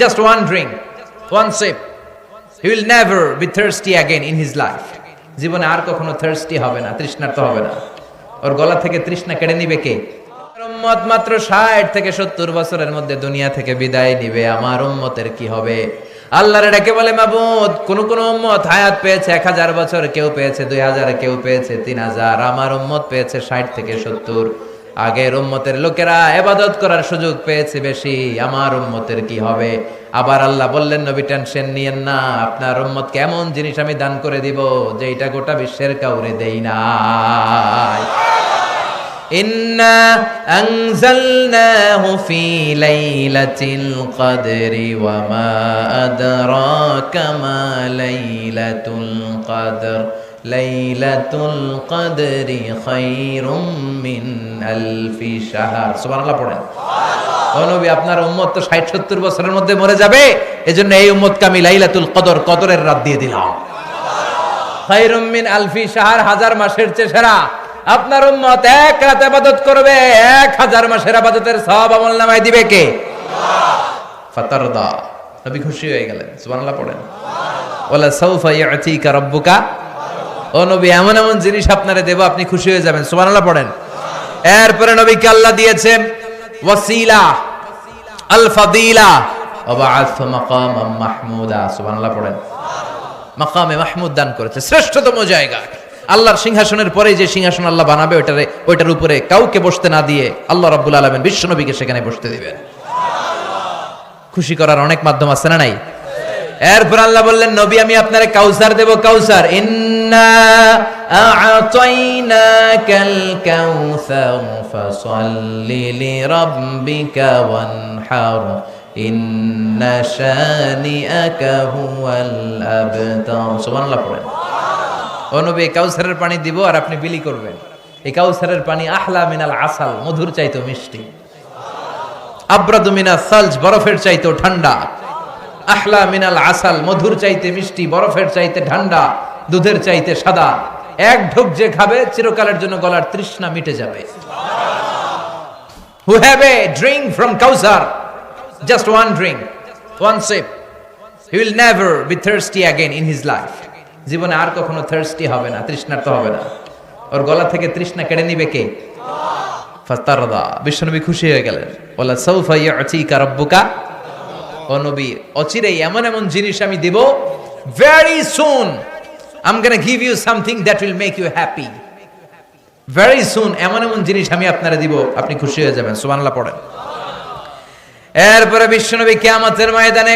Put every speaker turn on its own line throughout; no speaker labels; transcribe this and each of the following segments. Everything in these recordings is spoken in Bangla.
Just one drink one sip he will never be thirsty again in his life জীবনে আর কখনো থার্স্টি হবে না, তৃষ্ণার্ত হবে না। ওর গলা থেকে তৃষ্ণা কেড়ে নিবে কে? উম্মত মাত্র ষাট থেকে সত্তর বছরের মধ্যে দুনিয়া থেকে বিদায় নিবে। আমার উম্মতের কি হবে? আল্লাহরে ডেকে বলে, মাবুদ, কোন কোন উম্মত হায়াত পেয়েছে এক হাজার বছর, কেউ পেয়েছে দুই হাজার, কেউ পেয়েছে তিন হাজার। আমার উম্মত পেয়েছে ষাট থেকে সত্তর। আগের উম্মতের লোকেরা এবাদত করার সুযোগ পেয়েছে বেশি, আমার উম্মতের কি হবে? আবার আল্লাহ বললেন, নবী, টেনশন নিয়েন না, আপনার উম্মত কেমন জিনিস আমি দান করে দিব যে এটা গোটা বিশ্বের কাউরে দেই না কদর। লাইলাতুল কদরি খায়রুম মিন আলফি শাহর। সুবহানাল্লাহ পড়েন। ও নবী, আপনার উম্মত তো 60 70 বছরের মধ্যে মরে যাবে। এজন্য এই উম্মতকে আমি লাইলাতুল কদর, কদরের রাত দিয়ে দিলাম। খায়রুম মিন আলফি শাহর, হাজার মাসের চেয়ে সেরা। আপনার উম্মত এক রাত আবাদত করবে, এক হাজার মাসের আবাদতের সব আমল নামায় দিবে কে? ফাতারদা। নবী খুশি হয়ে গেলেন। সুবহানাল্লাহ পড়েন। ওয়ালা সাউফা ইয়াতিকা রাব্বুকা ও নবী, এমন এমন জিনিস আপনারে দেব, আপনি খুশি হয়ে যাবেন। সুবহানাল্লাহ পড়েন। এরপরে নবীকে আল্লাহ দিয়েছেন, ওয়াসিলা আল ফাদিলা বাআথ মাকামাম মাহমুদা, সুবহানাল্লাহ পড়েন। মাকামে মাহমুদ দান করেছে, শ্রেষ্ঠতম জায়গা। আল্লাহর সিংহাসনের পরে যে সিংহাসন আল্লাহ বানাবে, ওইটারে, ওইটার উপরে কাউকে বসতে না দিয়ে আল্লাহ রাব্বুল আলামিন বিশ্বনবীকে সেখানে বসতে দিবেন। খুশি করার অনেক মাধ্যম আছে না নাই? এরপর আল্লাহ বললেন, নবী, আমি আপনারে কাউসার দেব, কাউসার। ইন্না ইন্না কাউসারের পানি দিব আর আপনি বিলি করবেন। এই কাউসারের পানি আহলা মিনাল আসাল, মধুর চাইতো মিষ্টি। আব্রাদু মিনা সালজ, বরফের চাইতো ঠান্ডা। আহলা মিনাল আসাল, মধুর চাইতে মিষ্টি, বরফের চাইতে ঠান্ডা, দুধের চাইতে সাদা। এক ঢোক যে খাবে, চিরকালের জন্য গলার তৃষ্ণা মিটে যাবে। Who have a drink from Kausar just one drink one sip he will never be thirsty again in his life জীবনে আর কখনো থার্স্টি হবে না, তৃষ্ণার্ত হবে না। ওর গলা থেকে তৃষ্ণা কেড়ে নিবে কে? ফাস্তারদা, বিশ্বনবী খুশি হয়ে গেলেন। ওলা সৌফা ইয়াতিকা রাব্বুকা? ও নবী অচিরেই এমন এমন জিনিস আমি দিব very soon I'm gonna give you something that will make you happy very soon এমন এমন জিনিস আমি আপনারে দিব, আপনি খুশি হয়ে যাবেন, সুবহানাল্লাহ পড়েন। এরপরে বিশ্বনবী কিয়ামতের ময়দানে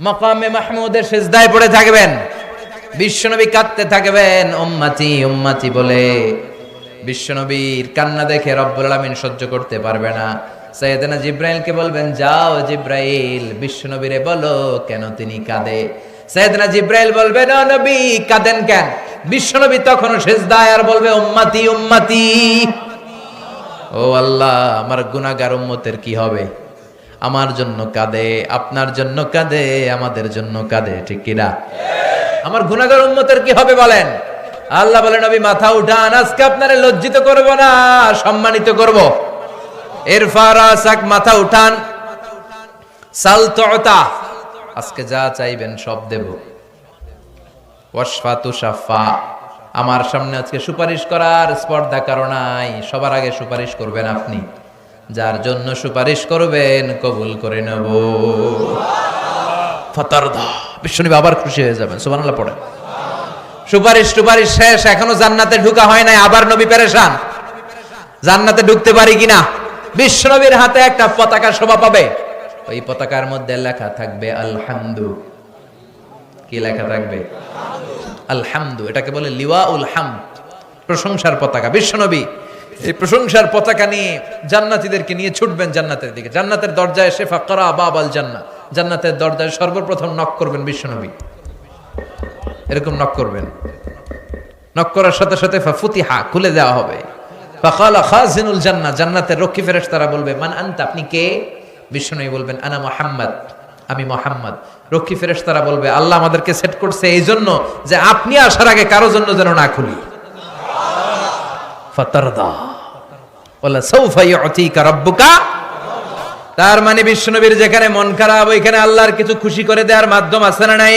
মাকামে মাহমুদের সেজদায় পড়ে থাকবেন। বিশ্বনবী কাঁদতে থাকবেন, উম্মাতি উম্মাতি বলে। বিশ্বনবীর কান্না দেখে রব্বুল আলামিন সহ্য করতে পারবে না। সৈয়দনা জিব্রাইলকে বলবেন, যাও জিব্রাইল, বিশ্বনবীরে বলো কেন তিনি কাঁদে? সৈয়দনা জিব্রাইল বলবেন ও নবী, কাঁদেন কেন? বিশ্বনবী তখনও সেজদায় আর বলবে, উম্মাতি উম্মাতি। ও আল্লাহ, আমার গুনাহগার উম্মতের কি হবে? আমার জন্য কাঁদে, আপনার জন্য কাঁদে, আমাদের জন্য কাঁদে, ঠিক কিনা? আমার গুনাহগার উম্মতের কি হবে বলেন? আল্লাহ বলেন নবী, মাথা উঠান, আজকে আপনারে লজ্জিত করব না, সম্মানিত করব। এরফারাসাক মাথা উঠান। সালততা, আজকে যা চাইবেন সব দেব। আমার সামনে আজকে সুপারিশ করার স্পর্ধা কারও নাই, সবার আগে সুপারিশ করবেন আপনি। যার জন্য সুপারিশ করবেন, কবুল করে নেব। ফতারদা, বিশ্বনবী আবার খুশি হয়ে যাবেন, সুবহানাল্লাহ পড়ে সুপারিশ টুপারিশ শেষ, এখনও জান্নাতে ঢুকা হয় নাই, আবার নবী পেরেশান। জান্নাতে ঢুকতে পারি কিনা? বিশ্বনবীর হাতে একটা পতাকা শোভা পাবে? ওই পতাকার মধ্যে লেখা থাকবে, আলহামদু। কি লেখা থাকবে? আলহামদু। এটাকে বলে লিওয়া উল হামদ। প্রশংসার পতাকা। বিশ্বনবী এই প্রশংসার পতাকা নিয়ে জান্নাতীদেরকে নিয়ে ছুটবেন জান্নাতের দিকে। জান্নাতের দরজায় এসে ফাকরা বাবাল জান্না জান্নাতের দরজায় সর্বপ্রথম নক করবেন বিশ্বনবী। এরকম নক করবেন। নক করার সাথে সাথে ফুতিহা, খুলে দেওয়া হবে। জান্নাতের রক্ষী বলবে, মান আনতা? আপনি কে? বলবেন, আনা মোহাম্মদ, আমি মোহাম্মদ। রক্ষী বলবে, আল্লাহ আমাদেরকে সেট করছে এই জন্য যে আপনি আসার আগে কারও জন্য যেন না খুলি। তার মানে বিশ্বনবীর যেখানে মন খারাপ, ওইখানে আল্লাহর কিছু খুশি করে দেওয়ার মাধ্যম আছে না নাই?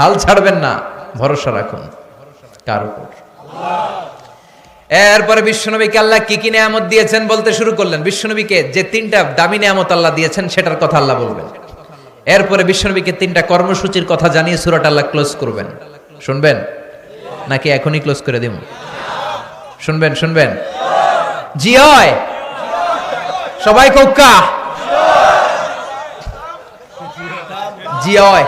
হাল ছাড়বেন না, ভরসা রাখুন। কার উপর? এরপরে বিশ্বনবীকে আল্লাহ কি কি নিয়ামত দিয়েছেন বলতে শুরু করলেন। বিশ্বনবীকে যে তিনটা দামি নিয়ামত আল্লাহ দিয়েছেন, সেটার কথা আল্লাহ বলবেন। এরপরে বিশ্বনবীকে তিনটা কর্মসূচির কথা জানিয়ে সুরাট আল্লাহ ক্লোজ করবেন। শুনবেন? নাকি এখনই ক্লোজ করে দিব শুনবেন শুনবেন? জি হয়। সবাই কোক্কা জি হয়।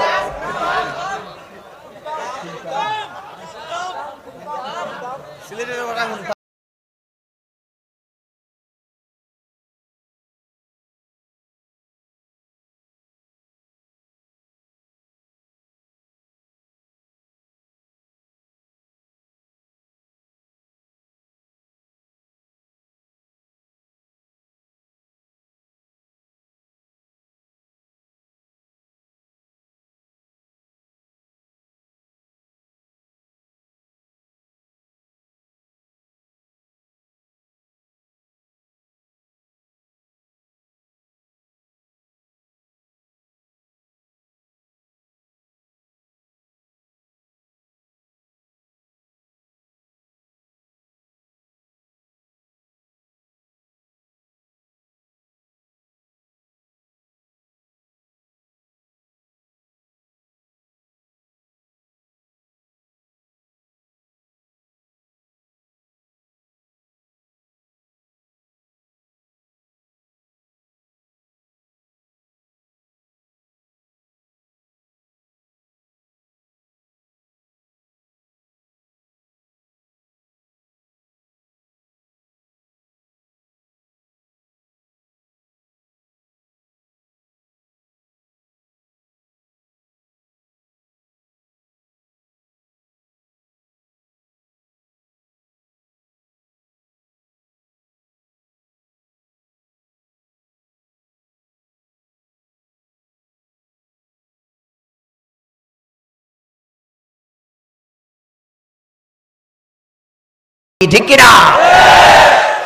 ঠিক কিনা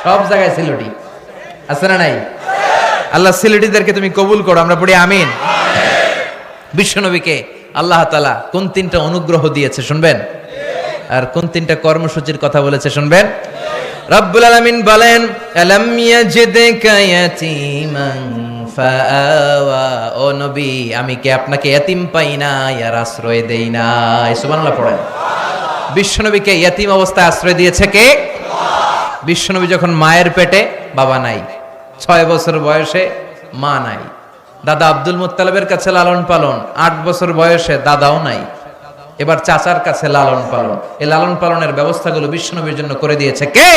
সব জায়গায় সিলেটি আছে না নাই আল্লাহ সিলেটিদেরকে তুমি কবুল করো আমরা পড়ি আমিন বিশ্বনবীকে আল্লাহ তালা কোন তিনটা অনুগ্রহ দিয়েছে শুনবেন আর কোন তিনটা কর্মসূচির কথা বলেছে শুনবেন রব্বুল আলামিন বলেন ও নবী আমি কি আপনাকে ইয়াতিম পাই না আর আশ্রয় দেই না সুবহানাল্লাহ পড়েন বিশ্বনবীকে ইয়াতিম অবস্থায় আশ্রয় দিয়েছে কে? বিশ্বনবী যখন মায়ের পেটে বাবা নাই, ছয় বছর বয়সে মা নাই, দাদা আব্দুল মুত্তালেবের কাছে লালন পালন, আট বছর বয়সে দাদাও নাই, এবার চাচার কাছে লালন পালন, এই লালন পালনের ব্যবস্থাগুলো বিশ্বনবীর জন্য করে দিয়েছে কে?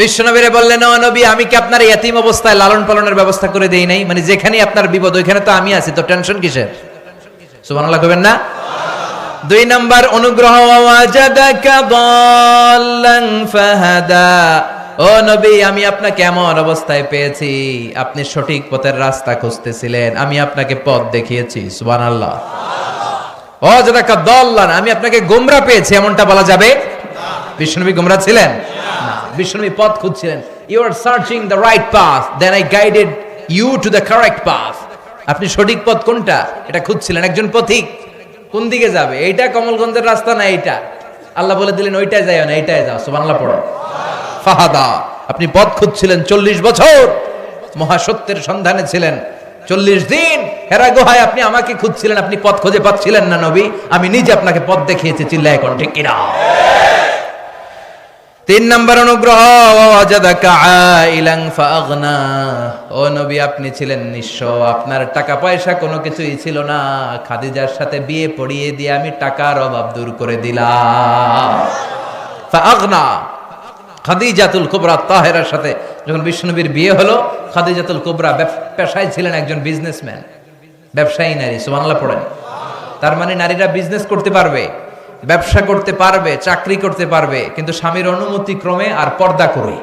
বিশ্বনবীরে বললেন, ও নবী, আমি কি আপনার ইয়াতিম অবস্থায় লালন পালনের ব্যবস্থা করে দেই নাই? মানে যেখানে আপনার বিপদ, ওইখানে তো আমি আছি, তো টেনশন কিসের? সুবহানাল্লাহ কবেন না? দুই নম্বর অনুগ্রহ ও নবী আমি আপনাকে এমন অবস্থায় পেয়েছি আপনি সঠিক পথের রাস্তা খুঁজতেছিলেন আমি আপনাকে পথ দেখিয়েছি সুবহানাল্লাহ। ও জাদাকা দাল্লান আমি আপনাকে গোমরা পেয়েছি এমনটা বলা যাবে? বিষ্ণুনবী গোমরা ছিলেন? না। বিষ্ণুনবী পথ খুঁজছিলেন। You are searching the right path then I guided you to the correct path আপনি সঠিক পথ কোনটা? এটা খুঁজছিলেন একজন পথিক। কোন দিকে যাবে? এইটা কমলগঞ্জের রাস্তা না এইটা? আল্লাহ বলে দিলেন ওইটাই যায় না এইটাই যাও। সুবহানাল্লাহ পড়ো। ফাহাদা, আপনি পথ খুঁজছিলেন চল্লিশ বছর। মহাসত্যের সন্ধানে ছিলেন। চল্লিশ দিন হেরা গোহায় আপনি আমাকে খুঁজছিলেন, আপনি পথ খুঁজে পাচ্ছিলেন না নবী। আমি নিজে আপনাকে পথ দেখিয়েছি, চিল্লায় এখন ঠিক কিনা? তিন নম্বর অনুগ্রহ ও নবী, আপনি ছিলেন নিঃস্ব, আপনার টাকা পয়সা কোনো কিছুই ছিল না। খাদিজার সাথে বিয়ে পড়িয়ে দিয়ে আমি টাকার অভাব দূর করে দিলাম। খাদিজাতুল কুবরা, তাহেরার সাথে যখন বিষ্ণুনবীর বিয়ে হলো, খাদিজাতুল কুবরা পেশায় ছিলেন একজন বিজনেসম্যান ব্যবসায়ী নারী, সুবহানাল্লাহ পড়েন। তার মানে নারীরা বিজনেস করতে পারবে। ব্যবসা করতে পারবে, চাকরি করতে পারবে, কিন্তু স্বামীর অনুমতি ক্রমে আর পর্দা করে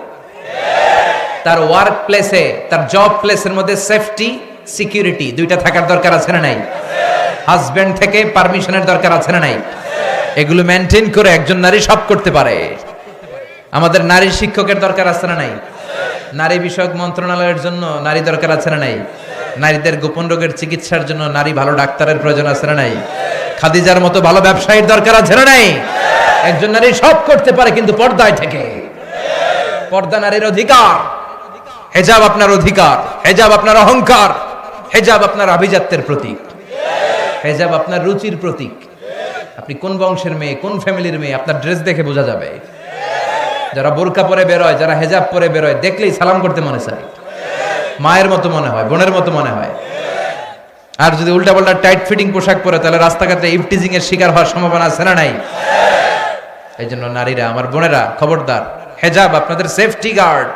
তার ওয়ার্ক প্লেসে তার জব প্লেসের মধ্যে সেফটি সিকিউরিটি দুইটা থাকার দরকার আছে না নাই? হাজব্যান্ড থেকে পারমিশনের দরকার আছে না নাই? এগুলো মেনটেন করে একজন নারী সব করতে পারে। আমাদের নারী শিক্ষকের দরকার আছে না নাই? নারী বিষয়ক মন্ত্রণালয়ের জন্য নারী দরকার আছে না নাই? নারীদের গোপন রোগের চিকিৎসার জন্য নারী ভালো ডাক্তারের প্রয়োজন আছে না নাই? খাদিজার মতো ভালো ব্যবসায়ীর দরকার আছে না নাই? একজন নারী সব করতে পারে কিন্তু পর্দায় থেকে। পর্দা নারীর অধিকার। হেজাব আপনার অধিকার, হেজাব আপনার অহংকার, হেজাব আপনার আভিজাত্যের প্রতীক। হেজাব আপনার রুচির প্রতীক। আপনি কোন বংশের মেয়ে, কোন ফ্যামিলির মেয়ে, আপনার ড্রেস দেখে বোঝা যাবে। যারা বোরকা পরে বেরোয়, যারা হেজাব পরে বেরোয়, দেখলেই সালাম করতে মনে চায়। মায়ের মতো মনে হয়, বোনের মতো মনে হয়। আর যদি উল্টা পাল্টা টাইট ফিটিং পোশাক পরে, তাহলে রাস্তাঘাটে ইফটিজিং এর শিকার হওয়ার সম্ভাবনা আছে না নাই? এই জন্য নারীরা, আমার বোনেরা, খবরদার, হেজাব আপনাদের সেফটি গার্ড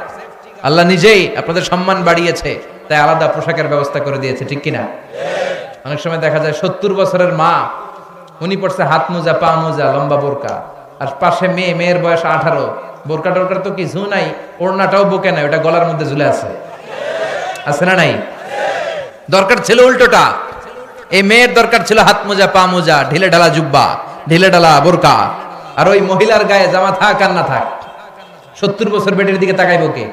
আল্লাহ নিজেই আপনাদের সম্মান বাড়িয়েছে, তাই আলাদা পোশাকের ব্যবস্থা করে দিয়েছে, ঠিক কিনা? অনেক সময় দেখা যায় সত্তর বছরের মা, উনি পড়ছে হাত মোজা, পা মোজা, লম্বা বোরকা। আর পাশে মেয়ে, মেয়ের বয়স আঠারো। বোরকা টোরকার তো কিছু নাই, ওড়নাটাও বুকে নাই, ওটা গলার মধ্যে ঝুলে আছে। আছে না নাই? দরকার ছিল উল্টোটা। এই মেয়ের দরকার ছিল হাত মোজা, পা মোজা, ঢিলে ঢালা জুব্বা, ঢিলে ঢালা বোরকা। আর ওই মহিলার গায়ে জামা থাক আর না থাক, সত্তর বছর বেটের দিকে তাকাইব কে?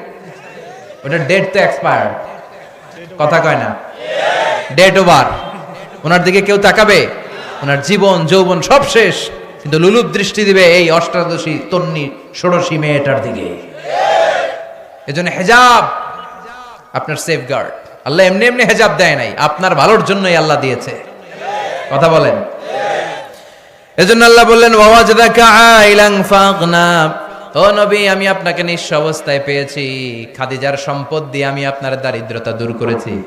ওটা ডেট তো এক্সপায়ার কথা কয় না? ডেট ওভার ওনার দিকে কেউ তাকাবে? ওনার জীবন, যৌবন সব শেষ। কিন্তু লুলুপ দৃষ্টি দিবে এই অষ্টাদশী তন্নি, ষোড়শী মেয়েটার দিকে। এজন্য হেজাব আপনার সেফ গার্ড আল্লাহ এমনি এমনি হেজাব দেয় নাই। আপনার ভালোর জন্যই আল্লাহ দিয়েছে। কথা বলেন। এজন্য আল্লাহ বললেন ও নবী, আমি আপনাকে নিঃস্ব অবস্থায় পেয়েছি। খাদিজার সম্পদ দিয়ে আমি আপনার দারিদ্রতা দূর করেছি।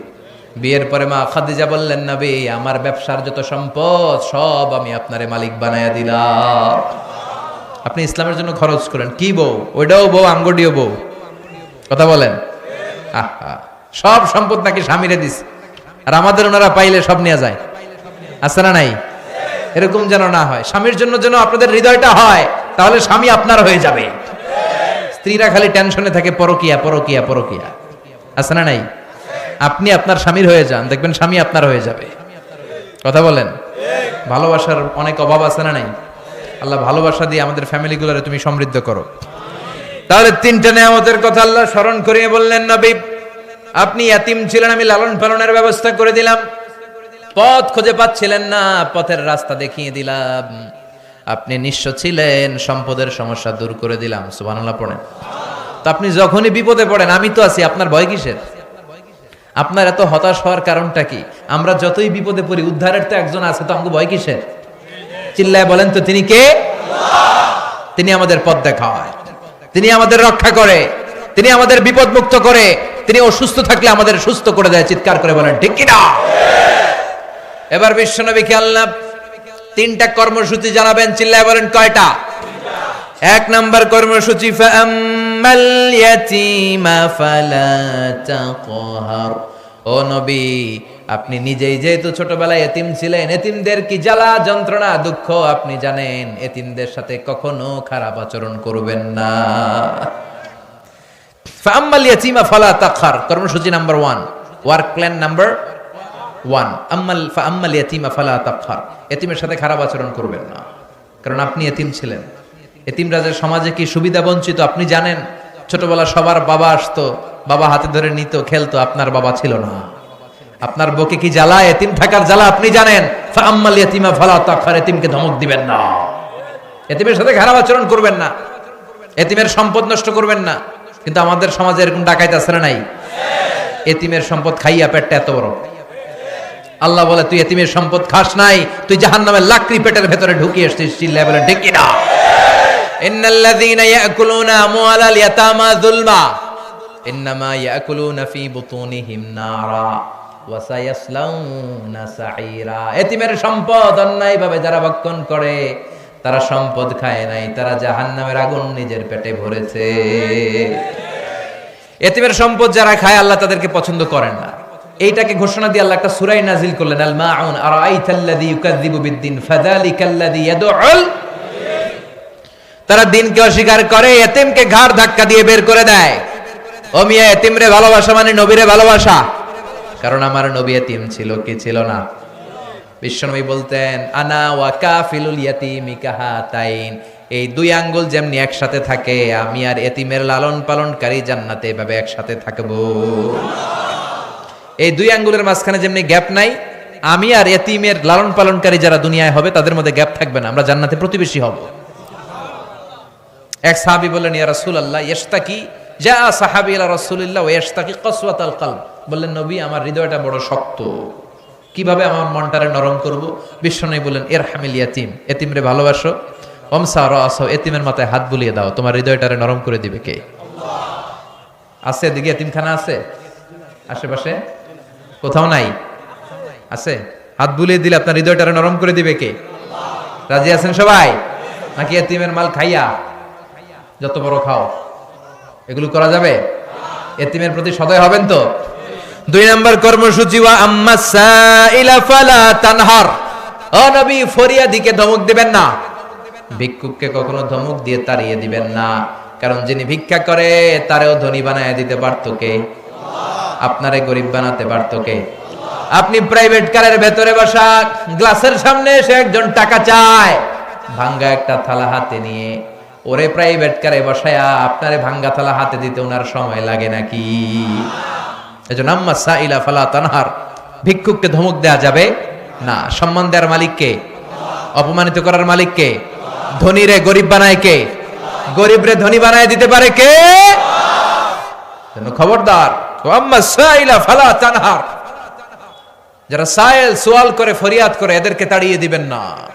বিয়ের পরে মা খাদিজা বললেন, নবী, আমার ব্যবসার যত সম্পদ, সব আমি আপনারে মালিক বানায়া দিলাম। আপনি ইসলামের জন্য খরচ করেন। কি বউ? ওইটাও বউ আমগডিও বউ। কথা বলেন। আহা। সব সম্পদ নাকি স্বামীরে দিস আর আমাদের ওনারা পাইলে সব নিয়ে যায়। আছে না নাই? এরকম যেন না হয়। স্বামীর জন্য যেন আপনাদের হৃদয়টা হয়, তাহলে স্বামী আপনার হয়ে যাবে। স্ত্রীরা খালি টেনশনে থাকে, পরকিয়া পরকিয়া পরকিয়া। আছে না নাই? আপনি আপনার স্বামীর হয়ে যান, দেখবেন স্বামী আপনার হয়ে যাবে। কথা বলেন? ভালোবাসার অনেক অভাব আছে না নাই? আল্লাহ ভালোবাসা দিয়ে আমাদের ফ্যামিলিগুলোরে তুমি সমৃদ্ধ করো। তাহলে তিনটা নেয়ামতের কথা আল্লাহ স্মরণ করিয়ে বললেন, নবী। আপনি এতিম ছিলেন, আমি লালন পালনের ব্যবস্থা করে দিলাম। পথ খুঁজে পাচ্ছিলেন না, পথের রাস্তা দেখিয়ে দিলাম। আপনি নিঃস্ব ছিলেন, সম্পদের সমস্যা দূর করে দিলাম, সুবহানাল্লাহ পড়েন। তো আপনি যখনই বিপদে পড়েন, আমি তো আছি, আপনার ভয় কিসের? আপনার এত হতাশ হওয়ার কারণটা কি? আমরা যতই বিপদে পড়ি, উদ্ধারের তো একজন আছে, তো আমাকে ভয় কিসের? চিল্লায় বলেন তো, তিনি কে? তিনি আমাদের পথ দেখায়। তিনি আমাদের রক্ষা করে। তিনি আমাদের বিপদ মুক্ত করে। তিনি অসুস্থ থাকলে আমাদের সুস্থ করে দেয়, চিৎকার করে বলেন, ঠিক কিনা? এবার বিশ্বনবীকে আল্লাহ তিনটা কর্মসূচি জানাবেন, চিল্লায় বলেন, কয়টা? এক নাম্বার কর্মসূচি ও নবী, আপনি নিজেই যেহেতু ছোটবেলায় এতিম ছিলেন, এতিমদের কি জ্বালা, যন্ত্রণা, দুঃখ? আপনি জানেন, এতিমদের সাথে কখনো খারাপ আচরণ করবেন না। ফাআম্মাল ইয়াতীমা ফালা তাকহার কর্মসূচি নাম্বার ওয়ার্ক প্ল্যান নাম্বার আম্মাল ফাআম্মাল ইয়াতীমা ফালা এতিমের সাথে খারাপ আচরণ করবেন না। কারণ আপনি ছিলেন। সমাজে কি সুবিধা বঞ্চিত? আপনি জানেন ছোটবেলা সবার বাবা আসতো, বাবা হাতে ধরে নিত, খেলতো, আপনার বাবা ছিল না। আপনার বকে কি জ্বালা? এতিম থাকার জ্বালা আপনি জানেন। ফাআম্মাল ইয়াতীমা ফালা তাকহার এতিমকে ধমক দিবেন না। এতিমের সাথে খারাপ আচরণ করবেন না। এতিমের সম্পদ নষ্ট করবেন না। কিন্তু আমাদের সমাজে এরকম ডাকাইত আছে নাই? এতিমের সম্পদ খাইয়া পেটটা এত বড়। আল্লাহ বলে, তুই এতিমের সম্পদ খাস নাই, তুই জাহান জাহান্নামের লাকড়ি পেটের ভেতরে ঢুকিয়ে এসছিস চিল্লায় বলে, ঠিক না এতিমের সম্পদ অন্যায়ভাবে যারা ভক্ষণ করে তারা সম্পদ খায় নাই, তারা জাহান্নামের আগুন নিজের পেটে ভরেছে। এতিমের সম্পদ যারা খায়, আল্লাহ তাদেরকে পছন্দ করেন না। এইটাকে ঘোষণা দিয়ে আল্লাহ একটা সূরাই নাজিল করলেন আল মাউন আরাআইতাল্লাযী ইউকাযযিবু বিদ্দিন, ফাযালিকাল্লাযী ইয়াদউল। তারা দিনকে অস্বীকার করে, এতিমকে ঘাড় ধাক্কা দিয়ে বের করে দেয়। ও মিয়া, এতিমরে ভালোবাসা মানে নবীরে ভালোবাসা। কারণ আমার নবী এতিম ছিল, কি ছিল না? বিশ্বনবী বলতেন, আনা ওয়া কাফিলুল ইয়াতিমি কাহাতাইন। এই দুই আঙ্গুল যেমনি একসাথে থাকে, আমি আর এতিমের লালন পালনকারী জান্নাতে এভাবে একসাথে থাকব। এই দুই আঙ্গুলের মাঝখানে যেমনি গ্যাপ নাই, আমি আর এতিমের লালন পালনকারী যারা দুনিয়ায় হবে, তাদের মধ্যে গ্যাপ থাকবে না, আমরা জান্নাতে প্রতিবেশী হব। এক সাহাবী বললেন, ইয়া রাসূলুল্লাহ ইশতাকি যা সাহাবী ইলা রাসূলিল্লাহ ওয়া ইশতাকি কসওয়াতাল কলব। বললেন, নবী, আমার হৃদয়টা বড় শক্ত। কীভাবে আমার মনটারে নরম করব? বিশ্বনবী বললেন, ইরহামিল ইয়াতিম, এতিমরে ভালোবাসো। ওমসা রাস এতিমের মাথায় হাত বুলিয়ে দাও। তোমার হৃদয়টারে নরম করে দিবে কে? আছে এদিকে এতিমখানা আছে? আশেপাশে? কোথাও নাই? আছে? হাত বুলিয়ে দিলে আপনার হৃদয়টারে নরম করে দিবে কে? রাজি আছেন সবাই? নাকি এতিমের মাল খাইয়া যত বড় খাও, এগুলো করা যাবে? এতিমের প্রতি সদয় হবেন তো? দুই নম্বর কর্মসূচি, ওয়া আম্মা সাইলা ফালা তানহার। ও নবী ফরিয়াদিকে ধমক দিবেন না। ভিক্ষুককে কখনো ধমক দিয়ে তাড়িয়ে দিবেন না। কারণ যিনি ভিক্ষা করে, তারেও ধনী বানায় দিতে পারতো কে? আপনারে গরিব বানাতে পারতো কে? আপনি প্রাইভেট কারের ভেতরে বসা গ্লাসের সামনে এসে একজন টাকা চায়, ভাঙ্গা একটা থালা হাতে নিয়ে। ওরে প্রাইভেট কারে বসায়া, আপনারে ভাঙ্গা থালা হাতে দিতে ওনার সময় লাগে নাকি? এজন্য আম্মা সাইলা ফালা তানহার, ভিক্ষুককে ধমক দেয়া যাবে না। সম্মান দেওয়ার মালিককে, অপমানিত করার মালিককে, ধনীরে গরিব বানায় কে? গরিবরে ধনী বানায় দিতে পারে কে? খবরদার আম্মা সাইলা ফালা তানহার, যারা সায়েল সোয়াল করে, ফরিয়াদ করে, এদেরকে তাড়িয়ে দিবেন না।